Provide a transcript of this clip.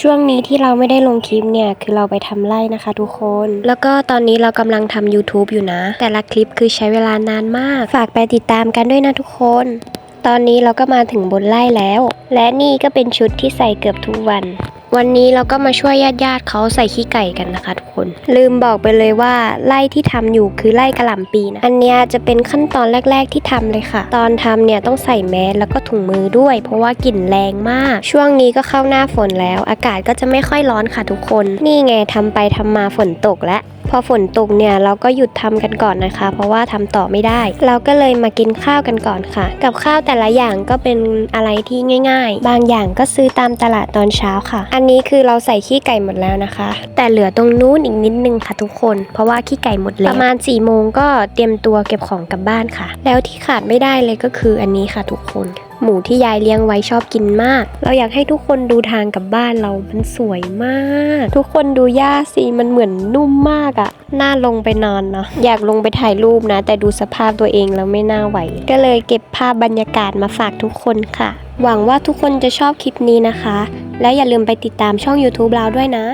ช่วงนี้ที่เราไม่ได้ลงคลิปเนี่ย คือเราไปทำไร่นะคะทุกคน แล้วก็ตอนนี้เรากำลังทำ YouTube อยู่นะ แต่ละคลิปคือใช้เวลานานมาก ฝากไปติดตามกันด้วยนะทุกคน ตอนนี้เราก็มาถึงบนไร่แล้ว และนี่ก็เป็นชุดที่ใส่เกือบทุกวัน วันนี้เราก็มาช่วยญาติญาติๆเขาใส่ขี้ไก่กันนะคะทุกคน ลืมบอกไปเลยว่าไร่ที่ทำอยู่คือไร่กระหล่ำปีนะ อันเนี้ยจะเป็นขั้นตอนแรก ๆที่ทำเลยค่ะ ตอนทำเนี่ยต้องใส่แมสแล้วก็ถุงมือด้วย เพราะว่ากลิ่นแรงมาก ช่วงนี้ก็เข้าหน้าฝนแล้ว อากาศก็จะไม่ค่อยร้อนค่ะทุกคน นี่ไงทำไปทำมาฝนตกแล้วพอฝนตกเนี่ยเราก็หยุดทำกันก่อนนะคะ เพราะว่าทำต่อไม่ได้ เราก็เลยมากินข้าวกันก่อนค่ะ กับข้าวแต่ละอย่างก็เป็นอะไรที่ง่าย ๆ บางอย่างก็ซื้อตามตลาดตอนเช้าค่ะ อันนี้คือเราใส่ขี้ไก่หมดแล้วนะคะ แต่เหลือตรงนู้นอีกนิดนึงค่ะทุกคน เพราะว่าขี้ไก่หมดแล้วประมาณ4ี่โมงก็เตรียมตัวเก็บของกลับบ้านค่ะ แล้วที่ขาดไม่ได้เลยก็คืออันนี้ค่ะทุกคนหมูที่ยายเลี้ยงไว้ชอบกินมาก เราอยากให้ทุกคนดูทางกับบ้านเรา มันสวยมาก ทุกคนดูหญ้าสิ มันเหมือนนุ่มมากอะน่าลงไปนอนเนาะ อยากลงไปถ่ายรูปนะ แต่ดูสภาพตัวเองแล้วไม่น่าไหว ก็เลยเก็บภาพบรรยากาศมาฝากทุกคนค่ะ หวังว่าทุกคนจะชอบคลิปนี้นะคะ และอย่าลืมไปติดตามช่อง YouTube เราด้วยนะ